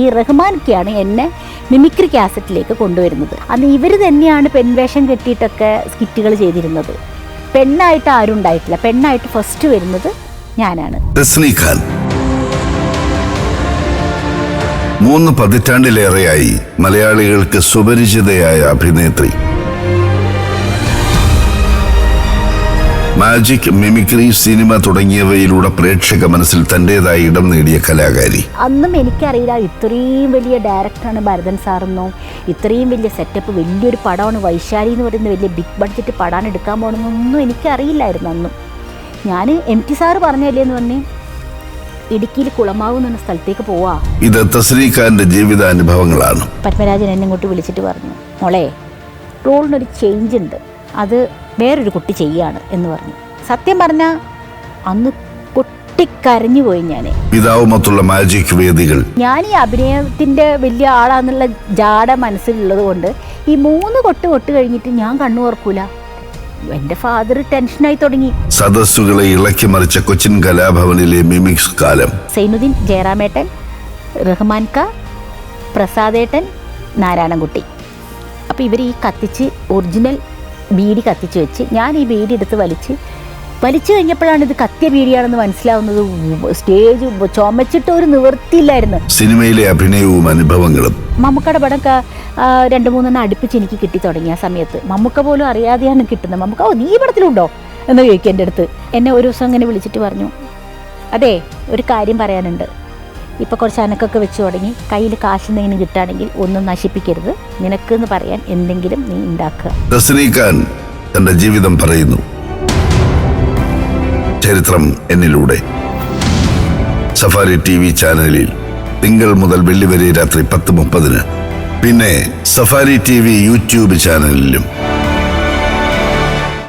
ഈ റഹ്മാനൊക്കെയാണ് എന്നെ മിമിക്രി കാസറ്റിലേക്ക് കൊണ്ടുവരുന്നത്. അന്ന് ഇവർ തന്നെയാണ് പെൺവേഷം കെട്ടിയിട്ടൊക്കെ സ്കിറ്റുകൾ ചെയ്തിരുന്നത്. പെണ്ണായിട്ട് ആരും ഉണ്ടായിട്ടില്ല. പെണ്ണായിട്ട് ഫസ്റ്റ് വരുന്നത് ഞാനാണ്. മൂന്ന് പതിറ്റാണ്ടിലേറെയായി മലയാളികൾക്ക് സുപരിചിതയായ അഭിനേത്രി. മാജിക് മിമിക്രി സിനിമ തുടങ്ങിയവയിലൂടെ പ്രേക്ഷക മനസ്സിൽ തന്റേതായ ഇടം നേടിയ കലാകാരി. അന്നും എനിക്കറിയില്ല ഇത്രയും വലിയ ഡയറക്ടറാണ് ഭരതൻ സാറെന്നോ ഇത്രയും വലിയ സെറ്റപ്പ് വലിയൊരു പടമാണ് വൈശാലി എന്ന് പറയുന്ന വലിയ ബിഗ് ബഡ്ജറ്റ് പടമാണ് എടുക്കാൻ പോകണമെന്നൊന്നും എനിക്കറിയില്ലായിരുന്നു അന്നും. ഞാൻ എം ടി സാറ് പറഞ്ഞല്ലേ എന്ന് പറഞ്ഞ് ഇടുക്കിയിൽ കുളമാവ് എന്ന സ്ഥലത്തേക്ക് പോവാ. ഇത് തസ്രീഖാന്റെ ജീവിതാനുഭവങ്ങളാണ്. പത്മരാജൻ എന്നെ ഇങ്ങോട്ട് വിളിച്ചിട്ട് പറഞ്ഞു മോളെ റോളിനൊരു ചേഞ്ച് ഉണ്ട്. അത് വേറൊരു കുട്ടി ചെയ്യാണ് എന്ന് പറഞ്ഞു. സത്യം പറഞ്ഞാൽ അന്ന് പൊട്ടിക്കരഞ്ഞു പോയി ഞാൻ പിതാവുമൊത്തുള്ള മാജിക് വേദികൾ. ഞാൻ ഈ അഭിനയത്തിന്റെ വലിയ ആളാന്നുള്ള ജാട മനസ്സിലുള്ളത് കൊണ്ട് ഈ മൂന്ന് കൊട്ട് കൊട്ട് കഴിഞ്ഞിട്ട് ഞാൻ കണ്ണു ഓർക്കൂല. എന്റെ ഫാദർ ടെൻഷനായി തുടങ്ങി. സദസ്സുകളെ ഇളക്കി മറിച്ച കൊച്ചിൻ കലാഭവനിലെ മിമിക്സ് കാലം. സൈനുദ്ദീൻ ജയറാമേട്ടൻ റഹ്മാൻ ക പ്രസാദേട്ടൻ നാരായണൻകുട്ടി. അപ്പോൾ ഇവർ ഈ കത്തിച്ച് ഒറിജിനൽ ബീഡി കത്തിച്ച് വെച്ച്. ഞാൻ ഈ ബീഡി എടുത്ത് വലിച്ച്. വലിച്ചു കഴിഞ്ഞപ്പോഴാണ് ഇത് കത്തിയ ബീഡിയാണെന്ന് മനസ്സിലാവുന്നത്. സ്റ്റേജ് ചുമച്ചിട്ട് ഒരു നിവൃത്തിയില്ലായിരുന്നു. സിനിമയിലെ അഭിനയവും അനുഭവങ്ങളും. മമ്മൂക്കയുടെ പടം രണ്ട് മൂന്നെണ്ണം അടുപ്പിച്ച് എനിക്ക് കിട്ടി തുടങ്ങിയ സമയത്ത്. മമ്മൂക്ക പോലും അറിയാതെയാണ് കിട്ടുന്നത്. മമ്മൂക്ക ഓ നീ പടത്തിലുണ്ടോ? എന്ന് ചോദിക്കും എന്റെ അടുത്ത്. എന്നെ ഒരു ദിവസം അങ്ങനെ വിളിച്ചിട്ട് പറഞ്ഞു. അതെ ഒരു കാര്യം പറയാനുണ്ട്. ഇപ്പോൾ കുറച്ച് അനക്കൊക്കെ വെച്ച് തുടങ്ങി. കയ്യിൽ കാശ് എന്തെങ്കിലും കിട്ടുകയാണെങ്കിൽ ഒന്നും നശിപ്പിക്കരുത്. നിനക്ക് എന്ന് പറയാൻ എന്തെങ്കിലും നീ ഉണ്ടാക്കുക. തന്റെ തന്റെ ജീവിതം പറയുന്നു. ചരിത്രം എന്നിലൂടെ. സഫാരി ടി വി ചാനലിൽ തിങ്കൾ മുതൽ വെള്ളി വരെ രാത്രി പത്ത് മുപ്പതിന്. പിന്നെ സഫാരി ടി വി യൂട്യൂബ് ചാനലിലും.